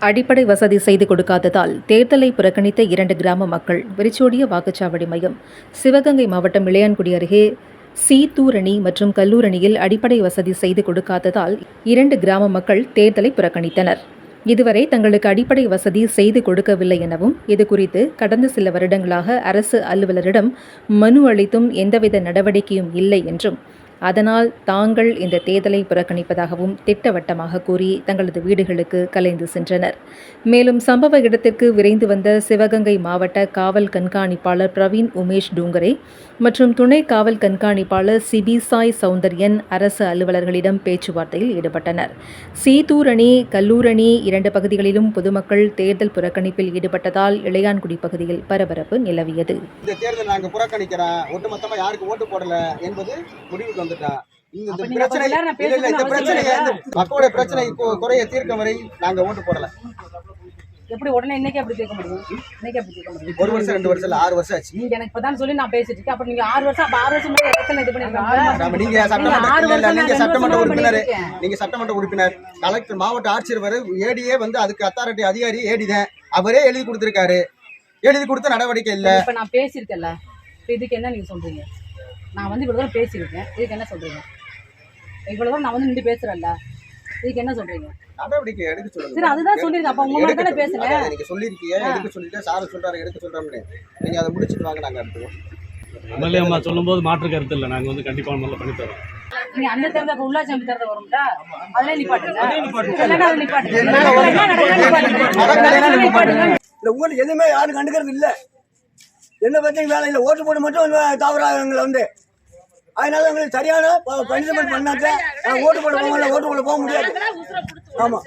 அடிப்படை வசதி செய்து கொடுக்காததால் தேர்தலை புறக்கணித்த இரண்டு கிராம மக்கள் வெறிச்சோடிய வாக்குச்சாவடி மையம் சிவகங்கை மாவட்டம் இளையான்குடி அருகே சீத்தூரணி மற்றும் கல்லூரணியில் அடிப்படை வசதி செய்து கொடுக்காததால் இரண்டு கிராம மக்கள் தேர்தலை புறக்கணித்தனர். இதுவரை தங்களுக்கு அடிப்படை வசதி செய்து கொடுக்கவில்லை எனவும் இது குறித்து கடந்த சில வருடங்களாக அரசு அலுவலரிடம் மனு அளித்தும் எந்தவித நடவடிக்கையும் இல்லை என்றும் அதனால் தாங்கள் இந்த தேர்தலை புறக்கணிப்பதாகவும் திட்டவட்டமாக கூறி தங்களது வீடுகளுக்கு கலைந்து சென்றனர். மேலும் சம்பவ இடத்திற்கு விரைந்து வந்த சிவகங்கை மாவட்ட காவல் கண்காணிப்பாளர் பிரவீன் உமேஷ் டூங்கரே மற்றும் துணை காவல் கண்காணிப்பாளர் சிபிசாய் சௌந்தர்யன் அரசு அலுவலர்களிடம் பேச்சுவார்த்தையில் ஈடுபட்டனர். சீத்தூரணி கல்லூரணி இரண்டு பகுதிகளிலும் பொதுமக்கள் தேர்தல் புறக்கணிப்பில் ஈடுபட்டதால் இளையான்குடி பகுதியில் பரபரப்பு நிலவியது. இந்த தேர்தல் நாங்கள் புறக்கணிக்கிறோம். ஒட்டுமொத்தமாக யாருக்கு ஓட்டு போடல என்பது முடிவுக்கு இந்த இந்த நீங்க பிரச்சனை குறைய தீர்க்க வரை நாங்க ஓட்டு போடல. எப்படி உடனே இன்னைக்கு அப்படி கேட்க முடியும்? இன்னைக்கு அப்படி கேட்க முடியும். ஒரு வருஷம் ரெண்டு வருஷம் இல்ல ஆறு வருஷம் ஆச்சு. நீங்க எனக்கு இப்பதான் சொல்லி நான் பேசிட்டு இருக்கேன். அப்ப நீங்க ஆறு வருஷம் அப்ப ஆறு வருஷம் முன்னாடி எலெக்ஷன் இது பண்ணிருக்காங்க நம்ம நீங்க சட்டமன்ற நீங்க சட்டமன்ற உறுப்பினர். நீங்க சட்டமன்ற உறுப்பினர். கலெக்டர் மாவட்ட ஆட்சியர் வரை ஏடியே வந்து அதுக்கு அத்தாரிட்டி அதிகாரி ஏடி தான் அவரே எழுதி கொடுத்திருக்காரு. எழுதி கொடுத்த நடவடிக்கை இல்ல. இப்ப நான் பேசியிருக்கேன்ல. இதுக்கு என்ன நீங்க சொல்றீங்க? நான் வந்து இவ்வளவு தூரம் பேசியிருக்கேன். இதுக்கு என்ன சொல்றீங்க? இவ்வளவு தூரம் நான் வந்து நின்று பேசுறேன்ல. இதுக்கு என்ன சொல்றீங்க? நடவடிக்கை எடுக்க சொல்லுங்க. சரி அதுதான் சொல்லிருக்கேன் அப்ப உங்க மாதிரி தானே நீங்க சொல்லிருக்கீங்க எடுக்க சொல்லிட்டு சார் சொல்றாரு எடுக்க சொல்றோம்னு. நீங்க அதை முடிச்சிட்டு வாங்க நாங்க அடுத்து எம்எல்ஏ அம்மா சொல்லும்போது மாற்று கருத்து இல்லை. நாங்கள் வந்து கண்டிப்பாக முதல்ல பண்ணி தரோம். நீங்க அந்த தேர்தல் அப்ப உள்ளாட்சி அமைப்பு தேர்தல் வரும்டா அதுல நிப்பாட்டுங்க. இல்லைன்னா அதை நிப்பாட்டுங்க. என்ன என்ன நடக்குதுன்னு நிப்பாட்டுங்க. என்ன நிப்பாட்டுங்க? இந்த ஊரில் எதுவுமே யாரும் கண்டுக்கிறது இல்லை. என்ன பற்றியும் வேலை இல்லை. ஓட்டு போட்டு மட்டும் தவறாக எங்களை வந்து அதனால எங்களுக்கு சரியான பனிஷ்மெண்ட் பண்ணாக்க ஓட்டு போட போக ஓட்டு போட போக முடியாது. ஆமாம்